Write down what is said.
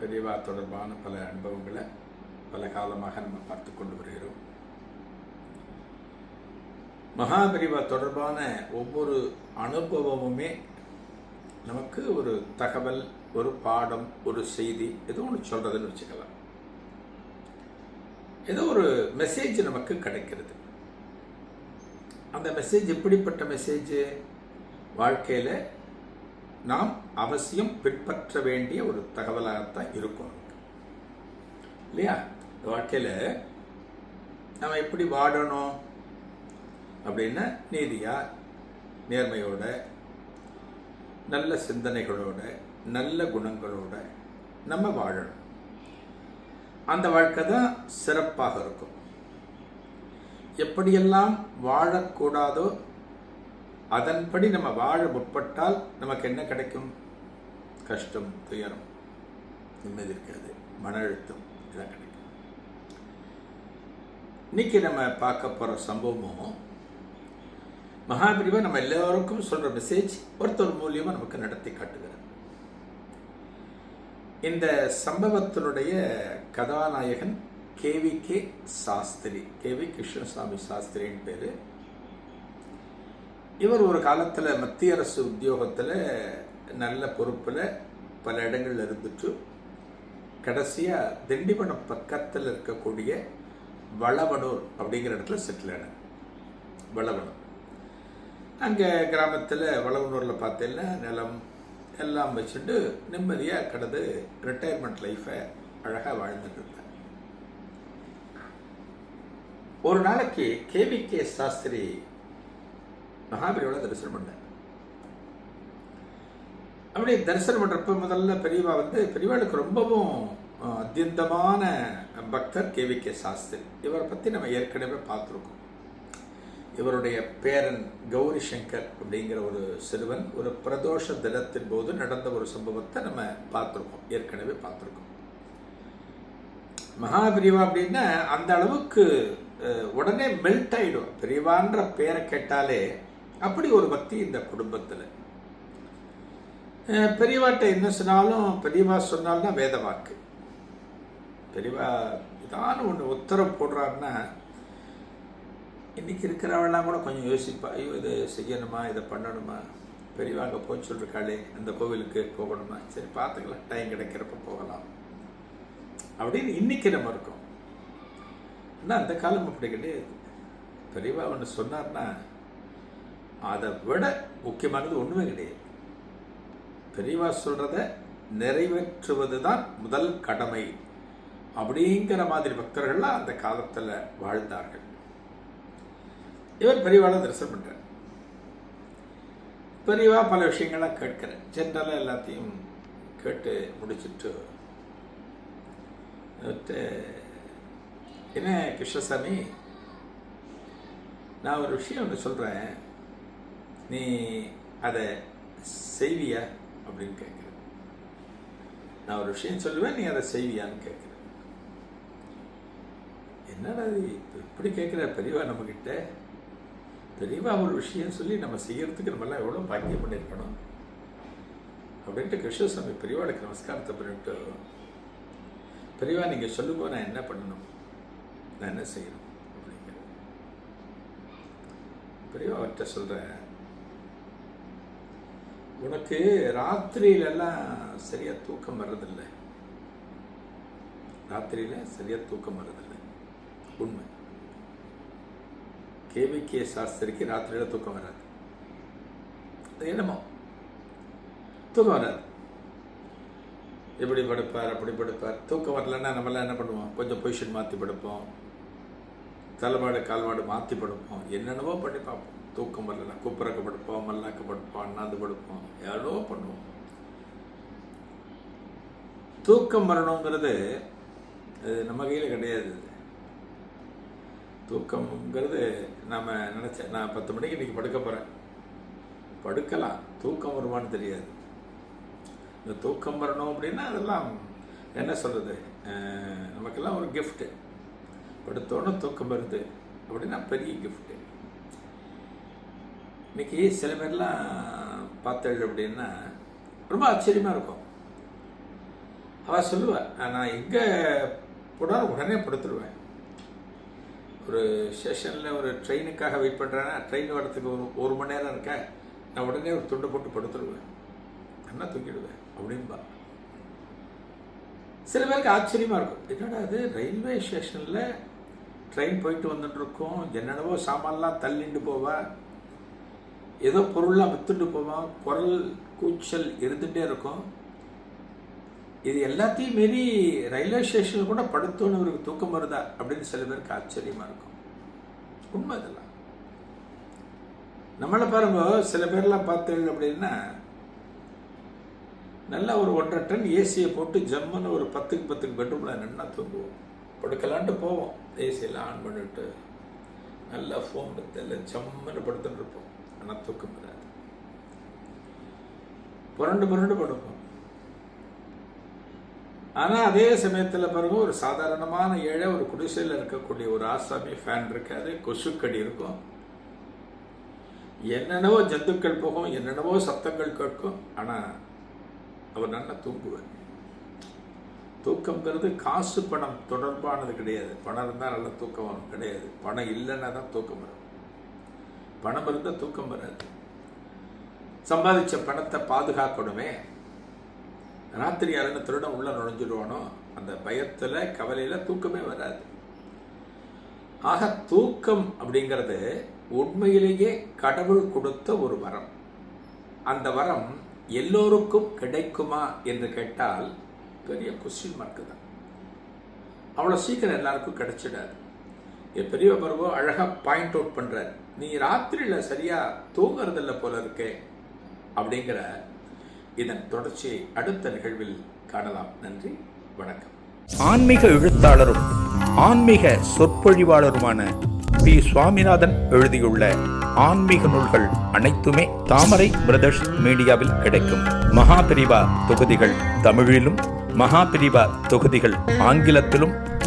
பெரியவா தொடர்பான பல அனுபவங்களை பல காலமாக நம்ம பார்த்து கொண்டு வருகிறோம். மகாபெரிவா தொடர்பான ஒவ்வொரு அனுபவமுமே நமக்கு ஒரு தகவல் ஒரு பாடம் ஒரு செய்தி ஏதோ ஒன்று சொல்கிறதுன்னு வச்சுக்கலாம். ஏதோ ஒரு மெசேஜ் நமக்கு கிடைக்கிறது. அந்த மெசேஜ் எப்படிப்பட்ட மெசேஜ் வாழ்க்கையில் நாம் அவசியம் பின்பற்ற வேண்டிய ஒரு தகவலாகத்தான் இருக்கும். இல்லையா? வாழ்க்கையில் நம்ம எப்படி வாழணும்? அப்படின்னா நீதியாக நேர்மையோட நல்ல சிந்தனைகளோட நல்ல குணங்களோட நம்ம வாழணும். அந்த வாழ்க்கை தான் சிறப்பாக இருக்கும். எப்படியெல்லாம் வாழக்கூடாதோ அதன்படி நம்ம வாழ முற்பட்டால் நமக்கு என்ன கிடைக்கும்? கஷ்டம் துயரம் நிம்மதி இருக்காது மன அழுத்தம் இதெல்லாம் கிடைக்கும். இன்னைக்கு நம்ம பார்க்க போகிற சம்பவமும் மகாபிரிவா நம்ம எல்லாருக்கும் சொல்கிற மெசேஜ் ஒருத்தர் மூலியமாக நமக்கு நடத்தி காட்டுகிறார். இந்த சம்பவத்தினுடைய கதாநாயகன் K V K Sastri K V Krishnaswamy சாஸ்திரின்னு பேர். இவர் ஒரு காலத்தில் மத்திய அரசு உத்தியோகத்தில் நல்ல பொறுப்பில் பல இடங்கள்ல இருந்துட்டு கடைசியாக திண்டிவனம் பக்கத்தில் இருக்கக்கூடிய வளவனூர் அப்படிங்கிற இடத்துல செட்டில் ஆனேன். வளவனூர். அங்கே கிராமத்தில் வளவனூரில் பார்த்தீங்கன்னா நிலம் எல்லாம் வச்சுட்டு நிம்மதியாக கடந்து ரிட்டையர்மெண்ட் லைஃப்பை அழகாக வாழ்ந்துட்டு இருந்தேன். ஒரு நாளைக்கு கேவி கே சாஸ்திரி மகாபெரியோட தரிசனம் பண்ணேன். அப்படி தரிசனம் பண்ணுறப்ப முதல்ல பெரியவா வந்து பெரியவாளுக்கு ரொம்பவும் அத்தியந்தமான பக்தர் கே வி கே சாஸ்திரி. இவரை பற்றி நம்ம ஏற்கனவே பார்த்துருக்கோம். இவருடைய பேரன் கௌரி சங்கர் அப்படிங்கிற ஒரு சிறுவன் ஒரு பிரதோஷ தினத்தின் போது நடந்த ஒரு சம்பவத்தை நம்ம பார்த்துருக்கோம். ஏற்கனவே பார்த்துருக்கோம். மகாபிரிவா அப்படின்னா அந்த அளவுக்கு உடனே மெல்ட் ஆகிடும் பிரிவான்ற பேரை கேட்டாலே அப்படி ஒரு பக்தி இந்த குடும்பத்தில். பெரியவாட்ட என்ன சொன்னாலும் பெரியவா சொன்னால்னா வேத வாக்கு. பெரியவா இதான ஒன்று உத்தரவு போடுறாருன்னா இன்னைக்கு இருக்கிறவெல்லாம் கூட கொஞ்சம் யோசிப்பா ஐயோ இதை செய்யணுமா? இதை பண்ணணுமா? பெரியவா அங்கே போய் சொல்லிருக்காளே அந்த கோவிலுக்கு போகணுமா? சரி பார்த்துக்கலாம் டைம் கிடைக்கிறப்ப போகலாம். அப்படின்னு இன்னைக்கு நம்ம இருக்கோம். ஆனால் அந்த காலம் அப்படி கிடையாது. பெரியவா ஒன்று சொன்னார்னா அதை விட முக்கியமானது ஒன்றுமே கிடையாது. பெரியவா சொல்றத நிறைவேற்றுவது தான் முதல் கடமை. அப்படிங்கிற மாதிரி பக்தர்கள்லாம் அந்த காலத்தில் வாழ்ந்தார்கள். இவர் பெரியவாளை தரிசனம் பண்றார். பெரியவா பல விஷயங்கள்லாம் கேட்கிறேன் ஜென்ரலாக எல்லாத்தையும் கேட்டு முடிச்சுட்டு என்ன கிருஷ்ணசாமி நான் ஒரு விஷயம் ஒன்று சொல்கிறேன் நீ அதை செய்வியா? அப்படின்னு கேட்குறேன். நான் ஒரு விஷயம் சொல்லுவேன் நீ அதை செய்வியான்னு கேட்குறேன். என்னடா இது? இப்படி கேட்குற பெரியவா நம்மக்கிட்ட பெரியவா ஒரு விஷயம் சொல்லி நம்ம செய்யறதுக்கு நம்மளாம் எவ்வளோ பாக்கியம் பண்ணியிருக்கணும்? அப்படின்ட்டு கிருஷ்ணசாமி பெரியவாளுக்கு நமஸ்காரத்தை பண்ணிட்டு பெரியவா நீங்கள் சொல்லும்போது நான் என்ன பண்ணணும்? நான் என்ன செய்யணும்? அப்படிங்கிற பெரியவா அவர்கிட்ட சொல்கிறேன் உனக்கு ராத்திரியிலெல்லாம் சரியா தூக்கம் வர்றதில்லை. ராத்திரியில சரியா தூக்கம் வர்றதில்லை. உண்மை. கேவிகே சாஸ்திரிக்கு ராத்திரியில தூக்கம் வராது. அது என்னமோ? தூக்கம் வராது. இப்படி படுப்பார் அப்படி படுப்பார்? தூக்கம் வரலன்னா நம்மளாம் என்ன பண்ணுவோம்? கொஞ்சம் பொசிஷன் மாற்றி படுப்போம். தலைமாடு கால்வாடு மாற்றி படுப்போம். என்னென்னவோ பண்ணி பார்ப்போம். தூக்கம் வரலன்னா குப்புறக்க படுப்பான் மல்லாக்க படுப்போம் அண்ணாந்து படுப்போம் யாரோ பண்ணுவோம். தூக்கம் வரணுங்கிறது அது நம்ம கையில் கிடையாது தூக்கம்ங்கிறது நாம் நினச்சேன் நான் பத்து மணிக்கு இன்னைக்கு படுக்க போகிறேன் படுக்கலாம் தூக்கம் வருமான்னு தெரியாது. இந்த தூக்கம் வரணும் அப்படின்னா அதெல்லாம் என்ன சொல்கிறது நமக்கெல்லாம் ஒரு கிஃப்ட்டு படுத்தோன்னே தூக்கம் வருது அப்படின்னா பெரிய கிஃப்ட்டு இன்னைக்கு சில பேர்லாம் பார்த்தேள் அப்படின்னா ரொம்ப ஆச்சரியமாக இருக்கும். அவள் சொல்லுவேன் நான் எங்கே போனாலும் உடனே படுத்துருவேன். ஒரு ஸ்டேஷனில் ஒரு ட்ரெயினுக்காக வெயிட் பண்ணுறேன்னா ட்ரெயின் வரத்துக்கு ஒரு ஒரு மணி நேரம் இருக்க? நான் உடனே ஒரு துண்டை போட்டு படுத்துருவேன். என்ன தூக்கிடுவேன் அப்படின்பா சில பேருக்கு ஆச்சரியமாக இருக்கும். என்னடா அது ரயில்வே ஸ்டேஷனில் ட்ரெயின் போயிட்டு வந்துட்டுருக்கோம். என்னென்னவோ சாமான்லாம் தள்ளிண்டு போவேன் ஏதோ பொருள்லாம் வித்துட்டு போவான் குரல் கூச்சல் இருந்துகிட்டே இருக்கும். இது எல்லாத்தையும் மீறி ரயில்வே ஸ்டேஷனில் கூட படுத்தோன்னு இவருக்கு தூக்கம் வருதா அப்படின்னு சில பேருக்கு ஆச்சரியமாக இருக்கும். உண்மை இதெல்லாம். நம்மளை பாருங்க சில பேர்லாம் பார்த்தீங்க அப்படின்னா நல்லா ஒரு ஒன்றரை டன் ஏசியை போட்டு ஜம்முன்னு ஒரு பத்துக்கு பத்துக்கு பெட்ரூமில் நின்னா தூங்குவோம். படுக்கலான்ட்டு போவோம். ஏசியெல்லாம் ஆன் பண்ணிட்டு நல்லா ஃபோன் எடுத்து ஜம்முன்னு படுத்துட்டு இருப்போம். ஆனால் தூக்கம் வராது. புரண்டு புரண்டு படுப்போம். ஆனால் அதே சமயத்தில் பாருங்க ஒரு சாதாரணமான ஏழை ஒரு குடிசையில் இருக்கக்கூடிய ஒரு ஆசாமி ஃபேன் இருக்காது கொசுக்கடி இருக்கும். என்னென்னவோ ஜந்துக்கள் போகும் என்னென்னவோ சத்தங்கள் கேட்கும் ஆனால் அவர் நல்லா தூங்குவார். தூக்கம்ங்கிறது காசு பணம் தொடர்பானது கிடையாது. பணம் இருந்தால் நல்லா தூக்கம் வரும். கிடையாது. பணம் இல்லைன்னா தான் தூக்கம் வரும். பணம் இருந்தால் தூக்கம் வராது. சம்பாதிச்ச பணத்தை பாதுகாக்கணுமே. ராத்திரி யாருன்னு திருடம் உள்ளே நுழைஞ்சிடுவானோ அந்த பயத்தில் கவலையில் தூக்கமே வராது. ஆக தூக்கம் அப்படிங்கிறது உண்மையிலேயே கடவுள் கொடுத்த ஒரு வரம். அந்த வரம் எல்லோருக்கும் கிடைக்குமா என்று கேட்டால் பெரிய கொஸ்டின் மார்க்கு தான். அவ்வளோ சீக்கிரம் எல்லாருக்கும் கிடைச்சிடாது. பெரிய பருவோ அழகாக பாயிண்ட் அவுட் பண்ணுறார் நீ ராத்திரியில் சரியாக தூங்குறதில்ல போல இருக்கே அப்படிங்கிற இதன் தொடர்ச்சியை அடுத்த நிகழ்வில் காணலாம். நன்றி வணக்கம். ஆன்மீக எழுத்தாளரும் ஆன்மீக சொற்பொழிவாளருமான பி. சுவாமிநாதன் எழுதியுள்ள ஆன்மீக நூல்கள் அனைத்துமே தாமரை பிரதர்ஸ் மீடியாவில் கிடைக்கும். மகாபிரிவா தொகுதிகள் தமிழிலும் மகாபிரிவா தொகுதிகள் ஆங்கிலத்திலும்